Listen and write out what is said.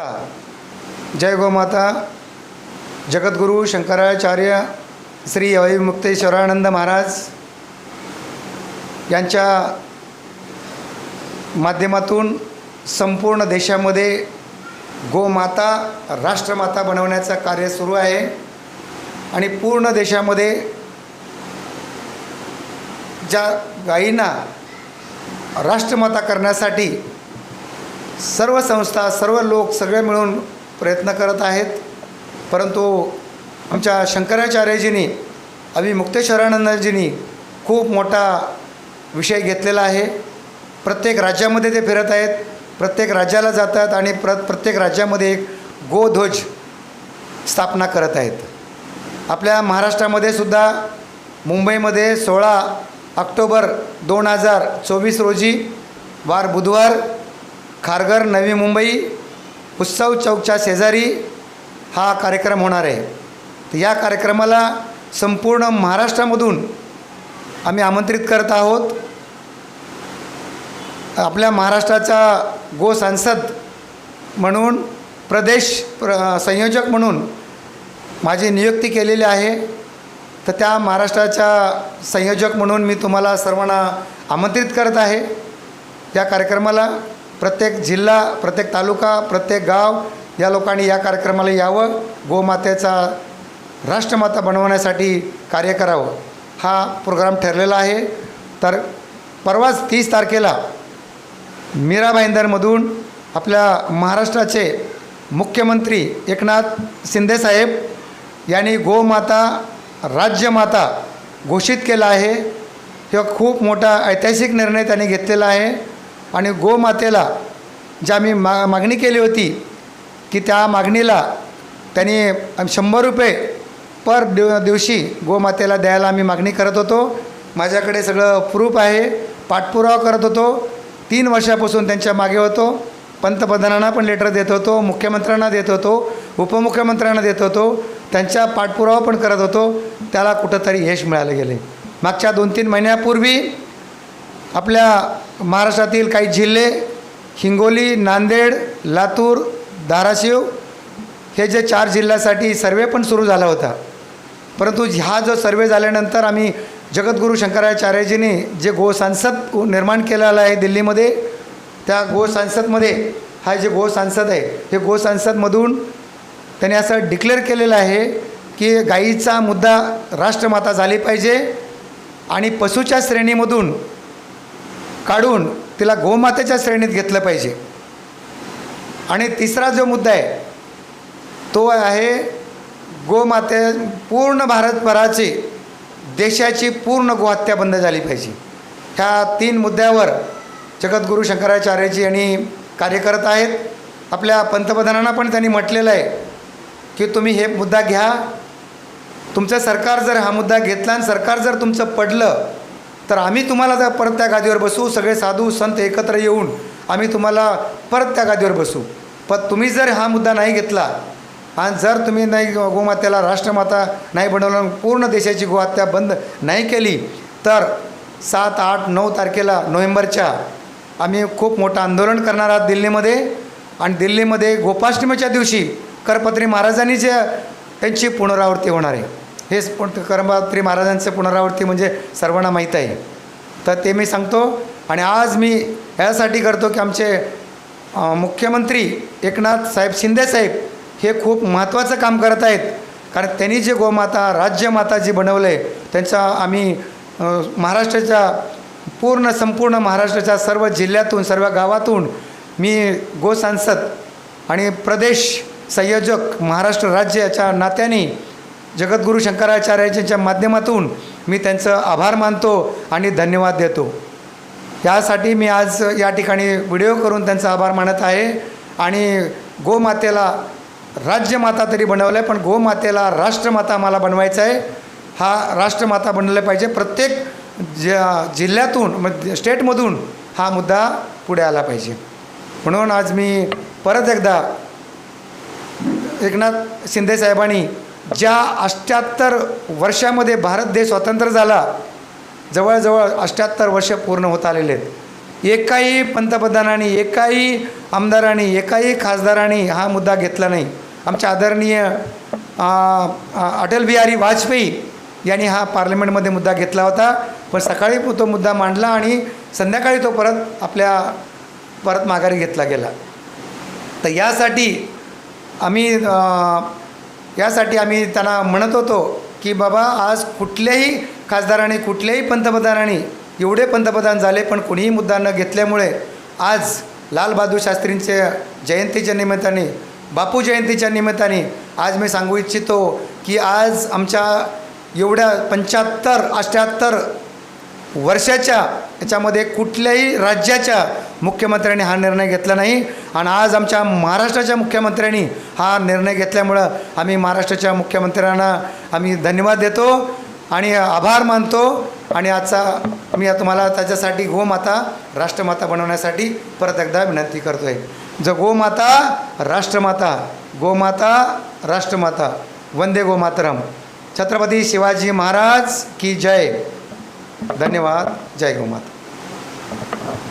जय गोमाता जगद्गुरु शंकराचार्य श्री अविमुक्तेश्वरानंद महाराज यांच्या माध्यमातून संपूर्ण देशामध्ये गोमाता राष्ट्रमाता बनवण्याचं कार्य सुरू आहे आणि पूर्ण देशामध्ये ज्या गायींना राष्ट्रमाता करण्यासाठी सर्व संस्था सर्व लोक सगळे मिळून प्रयत्न करत आहेत. परंतु आमच्या शंकराचार्यजींनी अभिमुक्तेश्वरानंदजींनी खूप मोठा विषय घेतलेला आहे. प्रत्येक राज्यामध्ये ते फिरत आहेत प्रत्येक राज्याला जातात आणि प्र प्रत्येक राज्यामध्ये एक गोध्वज स्थापना करत आहेत. आपल्या महाराष्ट्रामध्ये सुद्धा मुंबईमध्ये सोळा ऑक्टोबर दोन हजार चोवीस रोजी वार बुधवार खारघर नवी मुंबई उत्सव चौकच्या शेजारी हा कार्यक्रम होणार आहे. तर या कार्यक्रमाला संपूर्ण महाराष्ट्रामधून आम्ही आमंत्रित करत आहोत. आपल्या महाराष्ट्राचा गो सांसद म्हणून प्रदेश प्र संयोजक म्हणून माझी नियुक्ती केलेली आहे. तर त्या महाराष्ट्राच्या संयोजक म्हणून मी तुम्हाला सर्वांना आमंत्रित करत आहे. या कार्यक्रमाला प्रत्येक जिल्हा प्रत्येक तालुका प्रत्येक गाव या लोकांनी या कार्यक्रमाला यावं. गोमातेचा राष्ट्रमाता बनवण्यासाठी कार्य करावं. हा प्रोग्राम ठरलेला आहे. तर परवाच तीस तारखेला मीरा भाईंदरमधून आपल्या महाराष्ट्राचे मुख्यमंत्री एकनाथ शिंदेसाहेब यांनी गोमाता राज्यमाता घोषित केला आहे. किंवा खूप मोठा ऐतिहासिक निर्णय त्यांनी घेतलेला आहे. आणि गोमातेला ज्या मी मा मागणी केली होती की त्या मागणीला त्यांनी शंभर रुपये पर दिव दिवशी गोमातेला द्यायला आम्ही मागणी करत होतो. माझ्याकडे सगळं प्रूफ आहे पाठपुरावा करत होतो. तीन वर्षापासून त्यांच्या मागे होतो. पंतप्रधानांना पण लेटर देत होतो मुख्यमंत्र्यांना देत होतो उपमुख्यमंत्र्यांना देत होतो. त्यांच्या पाठपुरावा पण करत होतो. त्याला कुठंतरी यश मिळालं गेले. मागच्या दोन तीन महिन्यापूर्वी आपल्या महाराष्ट्रातील काही जिल्हे हिंगोली नांदेड लातूर धाराशिव हे जे चार जिल्ह्यासाठी सर्वे पण सुरू झाला होता. परंतु हा जो सर्वे झाल्यानंतर आम्ही जगद्गुरू शंकराचार्यजींनी जे गो सांसद निर्माण केलेला आहे दिल्लीमध्ये त्या गो सांसदमध्ये हा जे गो सांसद आहे हे गो सांसदमधून त्यांनी असं डिक्लेअर केलेलं आहे की गाईचा मुद्दा राष्ट्रमाता झाली पाहिजे आणि पशुच्या श्रेणीमधून काढून तिला गोमातेच्या श्रेणीत घेतलं पाहिजे. आणि तिसरा जो मुद्दा आहे तो आहे गोमाते पूर्ण भारतभराची देशाची पूर्ण गोहत्या बंद झाली पाहिजे. ह्या तीन मुद्द्यावर जगद्गुरू शंकराचार्यजी यांनी कार्य करत आहेत. आपल्या पंतप्रधानांना पण त्यांनी म्हटलेलं आहे की तुम्ही हे मुद्दा घ्या. तुमचं सरकार जर हा मुद्दा घेतला आणि सरकार जर तुमचं पडलं तर आम्ही तुम्हाला त्या परत त्या गादीवर बसू सगळे साधू संत एकत्र येऊन आम्ही तुम्हाला परत त्या गादीवर बसू. पण तुम्ही जर हा मुद्दा नाही घेतला आणि जर तुम्ही नाही गोमात्याला राष्ट्रमाता नाही बनवलं पूर्ण देशाची गोहत्या बंद नाही केली तर सात आठ नऊ तारखेला नोव्हेंबरच्या आम्ही खूप मोठं आंदोलन करणार आहोत दिल्लीमध्ये. आणि दिल्लीमध्ये गोपाष्टमीच्या दिवशी करपत्री महाराजांनी जे त्यांची पुनरावृत्ती होणार आहे. हेच पण करपत्री महाराजांचं पुनरावृत्ती म्हणजे सर्वांना माहीत आहे. तर ते मी सांगतो आणि आज मी यासाठी करतो की आमचे मुख्यमंत्री एकनाथ साहेब शिंदेसाहेब हे खूप महत्त्वाचं काम करत आहेत. कारण त्यांनी जे गोमाता राज्यमाता जी बनवलं आहे त्यांचा आम्ही महाराष्ट्राच्या पूर्ण संपूर्ण महाराष्ट्राच्या सर्व जिल्ह्यातून सर्व गावातून मी गोसांसद आणि प्रदेश संयोजक महाराष्ट्र राज्याच्या नात्याने जगद्गुरू शंकराचार्यांच्या माध्यमातून मी त्यांचं आभार मानतो आणि धन्यवाद देतो. यासाठी मी आज या ठिकाणी व्हिडिओ करून त्यांचा आभार मानत आहे आणि गोमातेला राज्यमाता तरी बनवलं आहे पण गोमातेला राष्ट्रमाता मला बनवायचं आहे. हा राष्ट्रमाता बनवलं पाहिजे. प्रत्येक ज जिल्ह्यातून मग स्टेटमधून हा मुद्दा पुढे आला पाहिजे. म्हणून आज मी परत एकदा एकनाथ शिंदेसाहेबांनी ज्या अष्ट्याहत्तर वर्षामध्ये भारत देश स्वतंत्र झाला जवळजवळ अष्ट्याहत्तर वर्ष पूर्ण होत आलेले आहेत. एकाही पंतप्रधानांनी एकाही आमदारांनी एकाही खासदारांनी हा मुद्दा घेतला नाही. आमच्या आदरणीय अटल बिहारी वाजपेयी यांनी हा पार्लमेंटमध्ये मुद्दा घेतला होता. पण सकाळी तो मुद्दा मांडला आणि संध्याकाळी तो परत आपल्या परत माघारी घेतला गेला. तर यासाठी आम्ही यासाठी आम्ही त्यांना म्हणत होतो की बाबा आज कुठल्याही खासदाराने कुठल्याही पंतप्रधानांनी एवढे पंतप्रधान झाले पण कोणीही मुद्दा न घेतल्यामुळे आज लालबहादूर शास्त्रींच्या जयंतीच्या निमित्ताने बापू जयंतीच्या निमित्ताने आज मी सांगू इच्छितो की आज आमच्या एवढ्या पंच्याहत्तर अठ्ठ्याहत्तर वर्षाच्या याच्यामध्ये कुठल्याही राज्याच्या मुख्यमंत्र्यांनी हा निर्णय घेतला नाही. आणि आज आमच्या महाराष्ट्राच्या मुख्यमंत्र्यांनी हा निर्णय घेतल्यामुळं आम्ही महाराष्ट्राच्या मुख्यमंत्र्यांना आम्ही धन्यवाद देतो आणि आभार मानतो. आणि आजचा मी तुम्हाला त्याच्यासाठी गोमाता राष्ट्रमाता बनवण्यासाठी परत एकदा विनंती करतो आहे जो गोमाता राष्ट्रमाता गोमाता राष्ट्रमाता वंदे गोमातरम. छत्रपती शिवाजी महाराज की जय. धन्यवाद. जय गोमाता.